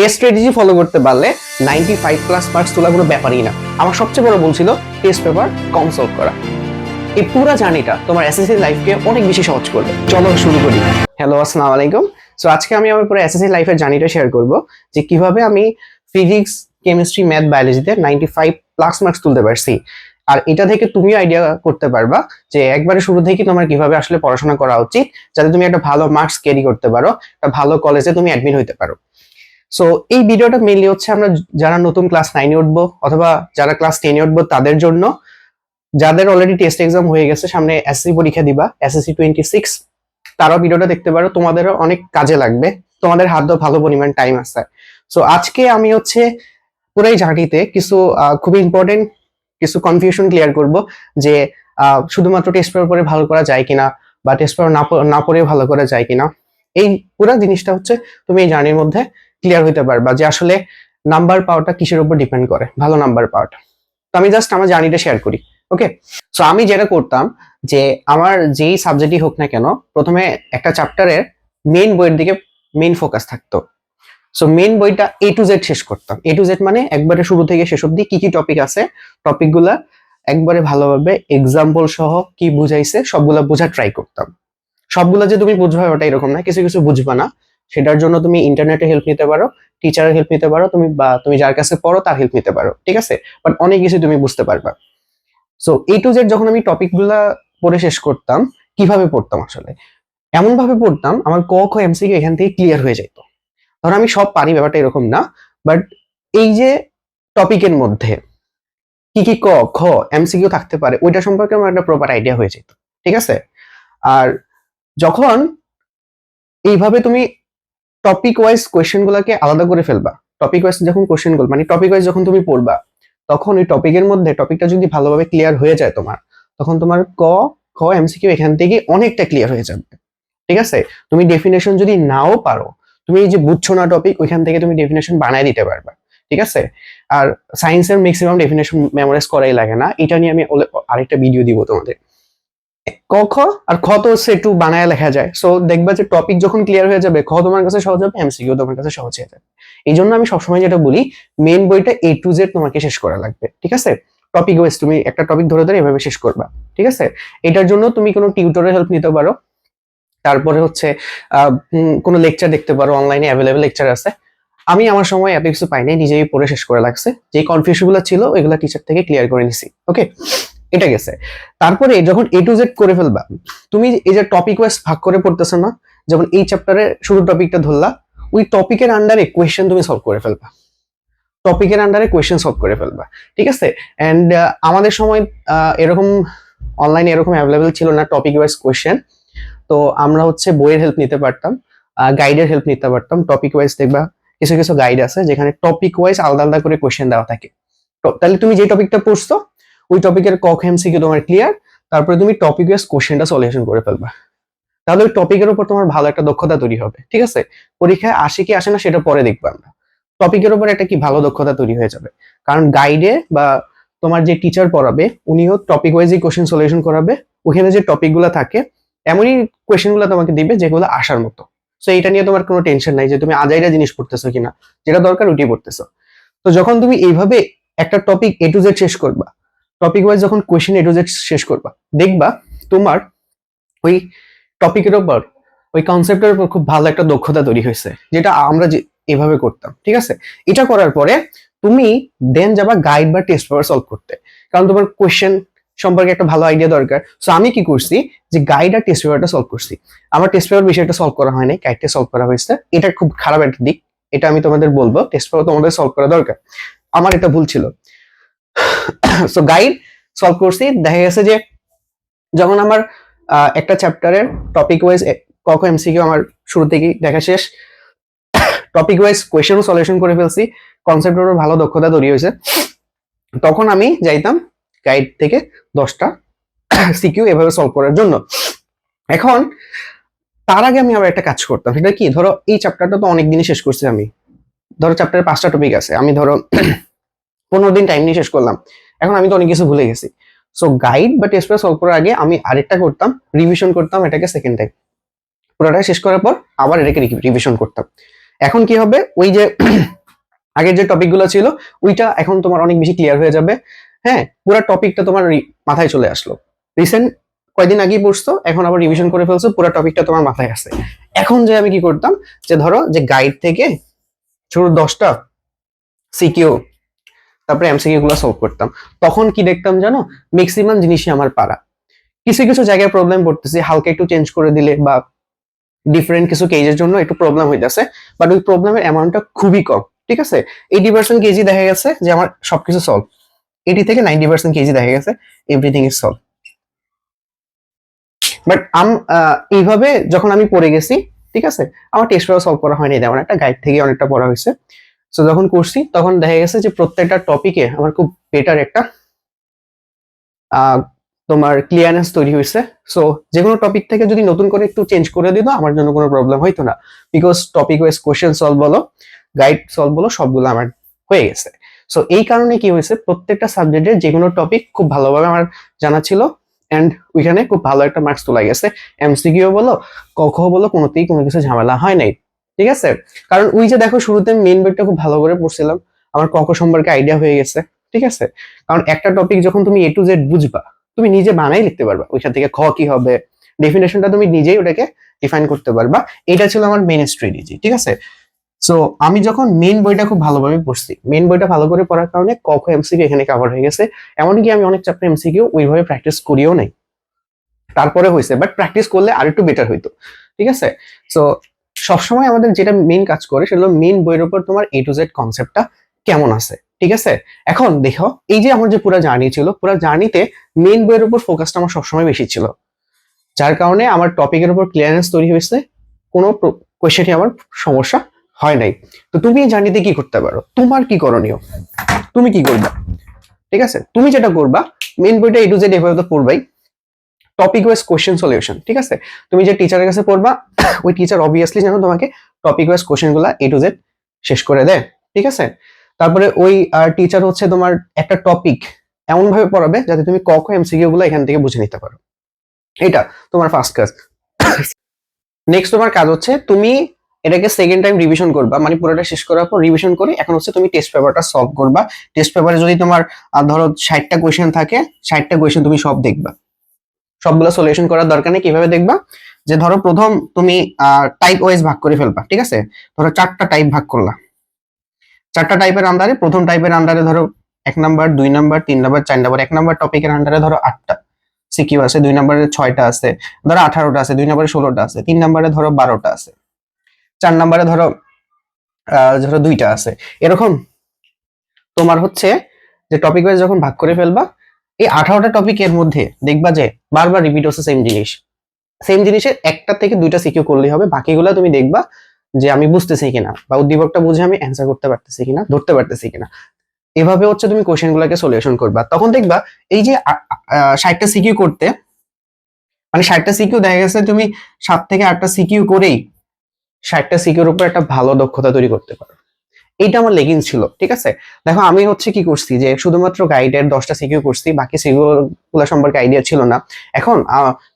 এই strategy follow করতে পারলে নাইনটি ফাইভ প্লাস মার্কস তোলা কোনো ব্যাপারই না। আমার সবচেয়ে বড় ভুল ছিল টেস্ট পেপার কম সলভ করা। এই পুরো জার্নিটা তোমার এসএসসি লাইফকে অনেক বেশি সহজ করবে। চলো শুরু করি। হ্যালো আসসালামু আলাইকুম। সো আজকে আমি আমার পুরো এসএসসি লাইফের জার্নিটা শেয়ার করব যে কীভাবে আমি ফিজিক্স কেমিস্ট্রি ম্যাথ বায়োলজিতে নাইনটি ফাইভ প্লাস মার্কস তুলতে পারছি। আর এটা থেকে তুমিও আইডিয়া করতে পারবা যে একবারে শুরু থেকে তোমার কীভাবে আসলে পড়াশোনা করা উচিত, যাতে তুমি একটা ভালো মার্কস ক্যারি করতে পারো, একটা ভালো কলেজে তুমি অ্যাডমিট হইতে পারো। সো এই ভিডিওটা মেনলি হচ্ছে আমরা যারা নতুন ক্লাস নাইনে উঠবো, অথবা যারা ক্লাস টেনে উঠবো, তাদের জন্য। যাদের অলরেডি টেস্ট এক্সাম হয়ে গেছে, সামনে এসএসসি পরীক্ষা দিবা এসএসসি টোয়েন্টি সিক্স তারাও ভিডিওটা দেখতে পারো। তোমাদেরও অনেক কাজে লাগবে। তোমাদের হাতেও ভালো পরিমাণ টাইম আছে। সো আজকে আমি হচ্ছে পুরাই জার্নিতে কিছু খুবই ইম্পর্টেন্ট কিছু কনফিউশন ক্লিয়ার করব যে শুধুমাত্র টেস্ট পেপার পরে ভালো করা যায় কিনা, বা টেস্ট পেপার না পড়ে ভালো করা যায় কিনা। এই পুরো জিনিসটা হচ্ছে তুমি এই জার্নির মধ্যে ক্লিয়ার হইতে পারবা যে আসলে নাম্বার পাওয়াটা কিসের উপর ডিপেন্ড করে? ভালো নাম্বার পাওয়াটা। তো আমি জাস্ট আমার জার্নিটা শেয়ার করি ওকে সো আমি যেটা করতাম যে আমার যেই সাবজেক্টই হোক না কেন, প্রথমে একটা চ্যাপ্টারের মেইন বইয়ের দিকে মেইন ফোকাস থাকতো। সো মেইন বইটা এ টু জেড শেষ করতাম। এ টু জেড মানে একবারে শুরু থেকে শেষ অব্দি কি কি টপিক আছে টপিকগুলা একবারে ভালোভাবে এক্সাম্পল সহ কি বুঝাইছে, সবগুলা বোঝা ট্রাই করতাম। সবগুলা যে তুমি বুঝবা ওটা এরকম না, কিছু কিছু বুঝবা না। সেটার জন্য তুমি ইন্টারনেটে হেল্প নিতে পারো টিচারের হেল্প নিতে পারো, তুমি বা তুমি যার কাছে পড়ো তার হেল্প নিতে পারো, ঠিক আছে? বাট অনেক কিছু তুমি বুঝতে পারবা। সো এ টু জেড যখন আমি টপিকগুলা পড়ে শেষ করতাম, কীভাবে পড়তাম আসলে? এমন ভাবে পড়তাম, আমার ক, খ এমসিকিউ এখান থেকে ক্লিয়ার হয়ে যেত ধরো আমি সব পারি ব্যাপারটা এরকম না বাট এই যে টপিকের মধ্যে কি কি, ক, খ এমসিকিউ থাকতে পারে, ওইটা সম্পর্কে আমার একটা প্রপার আইডিয়া হয়ে যেত, ঠিক আছে? আর যখন এইভাবে তুমি টপিক ওয়াইজ কোয়েশ্চেন গুলাকে আলাদা করে ফেলবা। টপিক ওয়াইজ যখন কোয়েশ্চেনগুলো মানে টপিক ওয়াইজ যখন তুমি পড়বা, তখন ওই টপিকের মধ্যে টপিকটা যদি ভালোভাবে ক্লিয়ার হয়ে যায় তোমার, তখন তোমার ক, খ এমসিকিউ এখান থেকে অনেকটা ক্লিয়ার হয়ে যাবে। ঠিক আছে? তুমি ডেফিনেশন যদি নাও পারো, তুমি এই যে বুঝছ না টপিক ওইখান থেকে তুমি ডেফিনেশন বানায় দিতে পারবা। ঠিক আছে? আর সায়েন্সের ম্যাক্সিমাম ডেফিনেশন মেমোরাইজ করাই লাগে না। এটা নিয়ে আমি আরেকটা ভিডিও দিব তোমাদের। ক, খ, আর খ তো হচ্ছে একটু বানায় লেখা যায়। সো দেখবা যে টপিক যখন ক্লিয়ার হয়ে যাবে, খ তোমার কাছে সহজ হবে এমসিকিউ তোমার কাছে সহজ হয়ে যাবে। এই জন্য আমি সবসময় যেটা বলি মেন বইটা এ টু জেড তোমাকে শেষ করা লাগবে, ঠিক আছে? টপিক ওয়াইজ তুমি একটা টপিক ধরে ধরে এভাবে শেষ করবা, ঠিক আছে? এটার জন্য তুমি কোনো টিউটরের হেল্প নিতে পারো। তারপরে হচ্ছে কোনো লেকচার দেখতে পারো অনলাইনে অ্যাভেলেবেল লেকচার আছে। আমি আমার সময় এত কিছু পাই নাই নিজেই পড়ে শেষ করে লাগছে। যে কনফিউশনগুলো ছিল, ওইগুলো টিচার থেকে ক্লিয়ার করে নিছি ওকে এটা গেছে। তারপরে যখন এ টু জেড করে ফেলবা, তুমি এই যে টপিক ওয়াইজ ভাগ করে পড়তেছো না যেমন এই চ্যাপ্টারে শুরু টপিকটা ধরলা, ওই টপিকের আন্ডারে কোয়েশ্চেন তুমি সলভ করে ফেলবা। টপিকের আন্ডারে কোয়েশ্চেন সলভ করে ফেলবা, ঠিক আছে? এন্ড আমাদের সময় এরকম অনলাইনে এরকম অ্যাভেলেবেল ছিল না টপিক ওয়াইজ কোয়েশ্চেন তো আমরা হচ্ছে বইয়ের হেল্প নিতে পারতাম গাইডের হেল্প নিতে পারতাম। টপিক ওয়াইজ দেখবা, কিছু কিছু গাইড আছে যেখানে টপিক ওয়াইজ আলাদা আলাদা করে কোয়েশ্চেন দেওয়া থাকে। তাহলে তুমি যে টপিকটা পড়ছো ওই টপিকের কক এমসিকিউ তোমার ক্লিয়ার তারপরে তুমি টপিক ওয়াইজ কোশ্চেনটা সলিউশন করে ফেলবা। তাহলে ওই টপিকের উপর তোমার ভালো একটা দক্ষতা তৈরি হবে, ঠিক আছে? পরীক্ষায় আসে কি আসে না সেটা পরে দেখবা আমরা। টপিকের উপর একটা কি ভালো দক্ষতা তৈরি হয়ে যাবে। কারণ গাইডে বা তোমার যে টিচার পড়াবে, উনিও টপিক ওয়াইজই কোশ্চেন সলিউশন করাবে। ওখানে যে টপিকগুলো থাকে, এমনই কোয়েশ্চেনগুলো তোমাকে দিবে যেগুলো আসার মতো। সো এটা নিয়ে তোমার কোনো টেনশন নাই যে তুমি আজাইরা জিনিস পড়তেছো কিনা, যেটা দরকার ওইটাই পড়তেছো। তো যখন তুমি এইভাবে একটা টপিক এ টু জেড শেষ করবা টপিক ওয়াইজ যখন কোয়েশ্চেন এ টু জেড শেষ করবা, দেখবা তোমার ওই টপিকের উপর, ওই কনসেপ্টের উপর খুব ভালো একটা দক্ষতা তৈরি হয়েছে, যেটা আমরা এভাবে করতাম, ঠিক আছে? এটা করার পরে তুমি দেন যাবা গাইড বা টেস্ট পেপার সলভ করতে। কারণ তোমার কোয়েশ্চেন সম্পর্কে একটা ভালো আইডিয়া দরকার। সো আমি কি করছি? যে গাইড আর টেস্ট পেপারটা সলভ করছি। আমার টেস্ট পেপার বিষয়টা সলভ করা হয়নি গাইডটা সলভ করা হয়েছে। এটা খুব খারাপ একটা দিক। এটা আমি তোমাদের বলব টেস্ট পেপার তোমাদের সলভ করা দরকার। আমার এটা ভুল ছিল। সো গাইড সলভ করছি। দেখা গেছে যে যখন আমার একটা চ্যাপ্টারের টপিক ওয়াইজ কক এমসিকিউ আমার শুরু থেকেই দেখা শেষ টপিক ওয়াইজ কোয়েশ্চেনও সলিউশন করে ফেলছি। কনসেপ্টের ভালো দক্ষতা তৈরি হয়েছে। তখন আমি যাইতাম গাইড থেকে দশটা সিকিউ এভাবে সলভ করার জন্য। এখন তার আগে আমি আবার একটা কাজ করতাম। সেটা কি? ধরো এই চ্যাপ্টারটা তো অনেক দিনই শেষ করছি আমি। ধরো চ্যাপ্টারে পাঁচটা টপিক আছে। আমি ধরো পনেরো দিন টাইম নিয়ে শেষ করলাম। এখন আমি তো অনেক কিছু ভুলে গেছি। সো গাইড বা টেস্ট পেপার সলভ করার আগে আমি আরেকটা করতাম রিভিশন করতাম এটাকে সেকেন্ড টাইম পুরোটা শেষ করার পর আবার এটাকে রিভিশন করতাম। এখন কি হবে? ওই যে আগের যে টপিকগুলো ছিল, ওইটা এখন তোমার অনেক বেশি ক্লিয়ার হয়ে যাবে। হ্যাঁ পুরো টপিকটা তোমার মাথায় চলে আসলো। রিসেন্ট কয়দিন আগেই পড়ছো, এখন আবার রিভিশন করে ফেলছো, পুরো টপিকটা তোমার মাথায় আছে এখন যে আমি কি করতাম, যে ধরো যে গাইড থেকে ছোট দশটা সিকিউ তারপরে এমসিকিউ গুলো সলভ করতাম। তখন কি দেখতাম জানো? ম্যাক্সিমাম জিনিসই আমার পারা কিছু কিছু জায়গায় প্রবলেম পড়তেছি, হালকা একটু চেঞ্জ করে দিলে বা ডিফারেন্ট কিছু কেজের জন্য একটু প্রবলেম হইতেছে বাট ওই প্রবলেমের অ্যামাউন্টটা খুবই কম, ঠিক আছে? এইটি পার্সেন্ট কেজি দেখা গেছে যে আমার সবকিছু সলভ এইটি থেকে নাইনটি পার্সেন্ট কেজি দেখা গেছে everything is solve but um এইভাবে যখন আমি পড়ে গেছি, ঠিক আছে? আমার টেস্ট পেপার সলভ করা হয়নি, তেমন একটা গাইড থেকে অনেকটা পড়া হয়েছে। সো যখন করছি তখন দেখা গেছে যে প্রত্যেকটা টপিকে আমার খুব বেটার একটা তোমার ক্লিয়ারনেস তৈরি হয়েছে। সো যে কোনো টপিক থেকে যদি নতুন করে একটু চেঞ্জ করে দিত আমার জন্য কোনো প্রবলেম হইতো না। Because topic wise question solve বলো গাইড সলভ বলো, সবগুলো আমার হয়ে গেছে। সো এই কারণে কি হয়েছে, প্রত্যেকটা সাবজেক্টের যে কোনো টপিক খুব ভালোভাবে আমার জানা ছিল অ্যান্ড ওইখানে খুব ভালো একটা মার্কস তোলা গেছে। এমসিকিউ বলো কখ বলো, কোনোতেই কোনো কিছু ঝামেলা হয় নাই। ঠিক আছে? কারণ ওই যে দেখো শুরুতে মেন বইটা খুব ভালো করে পড়ছিলাম, আমার কখ সম্পর্কে আইডিয়া হয়ে গেছে, ঠিক আছে? কারণ একটা টপিক যখন তুমি এ টু জেড বুঝবা, তুমি নিজে বানাই লিখতে পারবা, ওইখান থেকে খ কি হবে ডেফিনেশনটা তুমি নিজেই ওটাকে ডিফাইন করতে পারবা। এটা ছিল আমার মেন স্ট্র্যাটেজি ঠিক আছে? সো আমি যখন মেন বইটা খুব ভালোভাবে পড়ছি মেন বইটা ভালো করে পড়ার কারণে ক খ এমসিকিউ এখানে কভার হয়ে গেছে। এমনকি আমি অনেক চ্যাপ্টার এমসিকিউ ওইভাবে প্র্যাকটিস করিও নাই। তারপরে হয়েছে বাট প্র্যাকটিস করলে আর একটু বেটার হইতো, ঠিক আছে? সো সবসময় আমাদের যেটা মেইন কাজ করে সেটা হলো বইয়ের উপর তোমার এ টু জেড কনসেপ্টটা কেমন আছে, ঠিক আছে? এখন দেখো, এই যে আমার যে পুরো জার্নি ছিল, পুরো জার্নিতে মেইন বইয়ের উপর ফোকাসটা আমার সবসময় বেশি ছিল। যার কারণে আমার টপিকের উপর ক্লিয়ারেন্স তৈরি হয়েছে, কোনো কোয়েশ্চেনই আমার সমস্যা হয় নাই। তো তুমি জার্নিতে কি করতে পারো? তোমার কি করণীয়? তুমি কি করবা? ঠিক আছে? তুমি যেটা করবা মেইন বইটা এ টু জেড এভাবে তো পড়বাই। টপিক ওয়াইজ কোশ্চেন সলিউশন ঠিক আছে? তুমি যে টিচারের কাছে পড়বা ওই টিচার অবভিয়াসলি যেন তোমাকে টপিক ওয়াইজ কোশ্চেনগুলা এ টু জেড শেষ করে দেয়, ঠিক আছে? তারপরে ওই টিচার হচ্ছে তোমার একটা টপিক এমন ভাবে পড়াবে যাতে তুমি ক, খ এমসিকিউ গুলো এখান থেকে বুঝে নিতে পারো। এটা তোমার ফার্স্ট কাজ নেক্সট তোমার কাজ হচ্ছে তুমি এটাকে সেকেন্ড টাইম রিভিশন করবা মানে পুরোটা শেষ করার পর রিভিশন করে এখন হচ্ছে তুমি টেস্ট পেপারটা সলভ করবা। টেস্ট পেপারে যদি তোমার ধরো ষাটটা কোয়েশ্চেন থাকে, ষাটটা কোয়েশ্চেন তুমি সব দেখবা। সবগুলো সলিউশন করার দরকার নেই, কীভাবে দেখবা? যে ধরো প্রথম তুমি টাইপ ওয়াইজ ভাগ করে ফেলবা, ঠিক আছে? ধরো চারটা টাইপ ভাগ করলা। চারটা টাইপের আন্ডারে প্রথম টাইপের আন্ডারে ধরো এক নাম্বার দুই নাম্বার তিন নাম্বার চার নাম্বার এক নাম্বার টপিকের আন্ডারে ধরো আটটা। সিকিউ আছে, দুই নাম্বারে ছয়টা আছে, ধরো আঠারোটা আছে, দুই নাম্বারে ষোলোটা আছে, তিন নাম্বারে ধরো বারোটা আছে, চার নাম্বারে ধরো ধরো দুইটা আছে। এরকম তোমার হচ্ছে যে টপিক ওয়াইজ যখন ভাগ করে ফেলবা, এই আঠারোটা টপিকের মধ্যে দেখবা যে বারবার রিপিট হচ্ছে সেম জিনিস। সেম জিনিসের একটা থেকে দুইটা সিকিউ করলেই হবে। বাকিগুলো তুমি দেখবা যে আমি বুঝতেছি কিনা বা উদ্দীপকটা বুঝে আমি অ্যান্সার করতে পারতেছি কিনা, ধরতে পারতেছি কিনা। এভাবে হচ্ছে তুমি কোশ্চেন গুলাকে সলিউশন করবা। তখন দেখবা এই যে ষাটটা সিকিউ করতে মানে ষাটটা সিকিউ দেখা গেছে তুমি সাত থেকে আটটা সিকিউ করেই ষাটটা সিকিউর উপর একটা ভালো দক্ষতা তৈরি করতে পারো। এইটা আমার লেগিংস ছিল, ঠিক আছে? দেখো আমি হচ্ছে কি করছি যে শুধুমাত্র গাইডের দশটা সিকিউ করছি, বাকি সিকিউ গুলো সম্পর্কে আইডিয়া ছিল না। এখন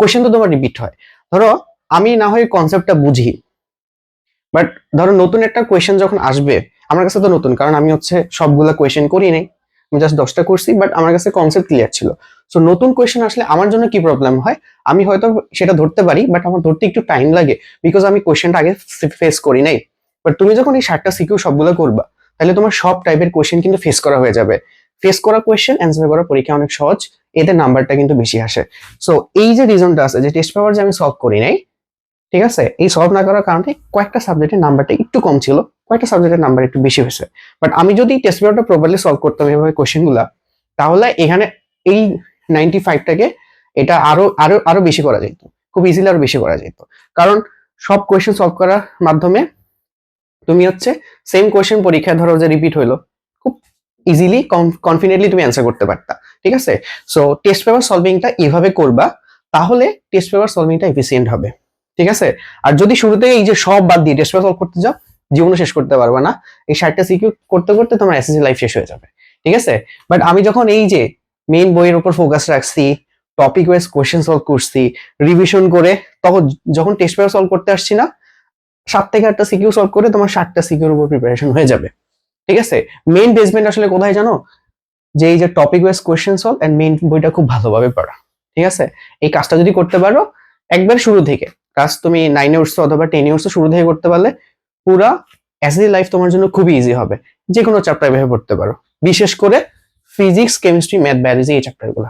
কোশ্চেন তো তোমার রিপিট হয়। ধরো, আমি না হয় কনসেপ্টটা বুঝি বাট ধরো নতুন একটা কোয়েশ্চেন যখন আসবে, আমার কাছে তো নতুন, কারণ আমি হচ্ছে সবগুলা কোয়েশ্চেন করি নাই। আমি জাস্ট দশটা করছি বাট আমার কাছে কনসেপ্ট ক্লিয়ার ছিল। সো নতুন কোয়েশ্চেন আসলে আমার জন্য কি প্রবলেম হয়? আমি হয়তো সেটা ধরতে পারি বাট আমার ধরতে একটু টাইম লাগে বিকজ আমি কোয়েশ্চেনটা আগে ফেস করি নাই। বাট তুমি যখন এই ষাটটা সিকিউ সবগুলো করবা, তাহলে তোমার সব টাইপের কোয়েশ্চেন কিন্তু ফেস করা হয়ে যাবে। ফেস করা কোয়েশ্চেন অ্যান্সার করা পরীক্ষা অনেক সহজ, এতে নাম্বারটা কিন্তু বেশি আসে। সো এই যে রিজনটা আছে যে টেস্ট পেপার যে আমি সলভ করি নাই, ঠিক আছে? এই সলভ না করার কারণে কয়েকটা সাবজেক্টের নাম্বারটা একটু কম ছিল, কয়েকটা সাবজেক্টের নাম্বার একটু বেশি হয়েছে। বাট আমি যদি টেস্ট পেপারটা প্রপারলি সলভ করতাম এভাবে কোয়েশ্চেনগুলো তাহলে এখানে এই নাইনটি ফাইভটাকে এটা আরও আরও আরও বেশি করা যেত। খুব ইজিলি আরও বেশি করা যেত। কারণ সব কোয়েশ্চেন সলভ করার মাধ্যমে তুমি হচ্ছে সেম কোয়েশ্চেন পরীক্ষায় ধরো যে রিপিট হইল, খুব ইজিলি কনফিডেন্টলি তুমি অ্যান্সার করতে পারতা, ঠিক আছে? সো টেস্ট পেপার সলভিংটা এভাবে করবা, তাহলে টেস্ট পেপার সলভিংটা এফিসিয়েন্ট হবে, ঠিক আছে? আর যদি শুরুতে এই যে সব বাদ দিয়ে টেস্ট পেপার সলভ করতে যাও জীবনে শেষ করতে পারবে না। এই ষাটটা সিকিউ করতে করতে তোমার এসএসসি লাইফ শেষ হয়ে যাবে, ঠিক আছে? বাট আমি যখন এই যে মেইন বইয়ের উপর ফোকাস রাখছি টপিক ওয়াইজ কোয়েশ্চেন সলভ করছি রিভিশন করে, তখন যখন টেস্ট পেপার সলভ করতে আসছি না সাত থেকে আটটা সিকিউ সলভ করে তোমার ষাটটা সিকিউর উপর প্রিপারেশন হয়ে যাবে। ঠিক আছে? মেইন বেসমেন্ট আসলে কোথায় জানো? যে এই যে topic wise question solve and main বইটা খুব ভালোভাবে পড়া। ঠিক আছে? এই কাজটা যদি করতে পারো, একবার শুরু থেকে ক্লাস তুমি নাইনে উঠছো অথবা টেনে উঠছো শুরু থেকে করতে পারলে, পুরা অ্যাসিডি লাইফ তোমার জন্য খুবই ইজি হবে। যে কোনো চ্যাপ্টার ভেবে পড়তে পারো। বিশেষ করে ফিজিক্স কেমিস্ট্রি ম্যাথ বায়োলজি এই চ্যাপ্টারগুলো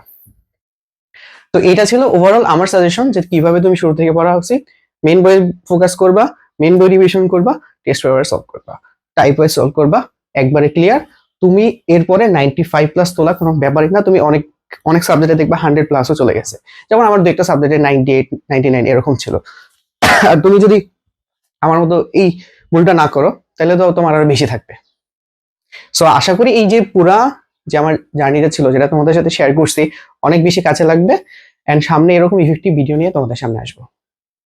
তো এটা ছিল ওভারঅল আমার সাজেশন যে কীভাবে তুমি শুরু থেকে পড়া উচিত। মেন বই ফোকাস করবা। মেন বই রিভিশন করবা টেস্ট পেপার সলভ করবা। টাইপ ওয়াইজ সলভ করবা, একবারে ক্লিয়ার তুমি এরপরে নাইনটি ফাইভ প্লাস তোলা কোনো ব্যাপারই না, তুমি অনেক অনেক সাবজেক্টে দেখবা হান্ড্রেড প্লাসও চলে গেছে। যেমন আমার দু একটা সাবজেক্টে নাইনটি এইট নাইনটি নাইন এরকম ছিল। আর তুমি যদি আমার মতো এই ভুলটা না করো, তাহলে তো তোমার আরও বেশি থাকবে। সো আশা করি এই যে পুরা যে আমার জার্নিটা ছিল, যেটা তোমাদের সাথে শেয়ার করছি, অনেক বেশি কাছে লাগবে। এন্ড সামনে এরকম ইফেক্টিভ ভিডিও নিয়ে তোমাদের সামনে আসব।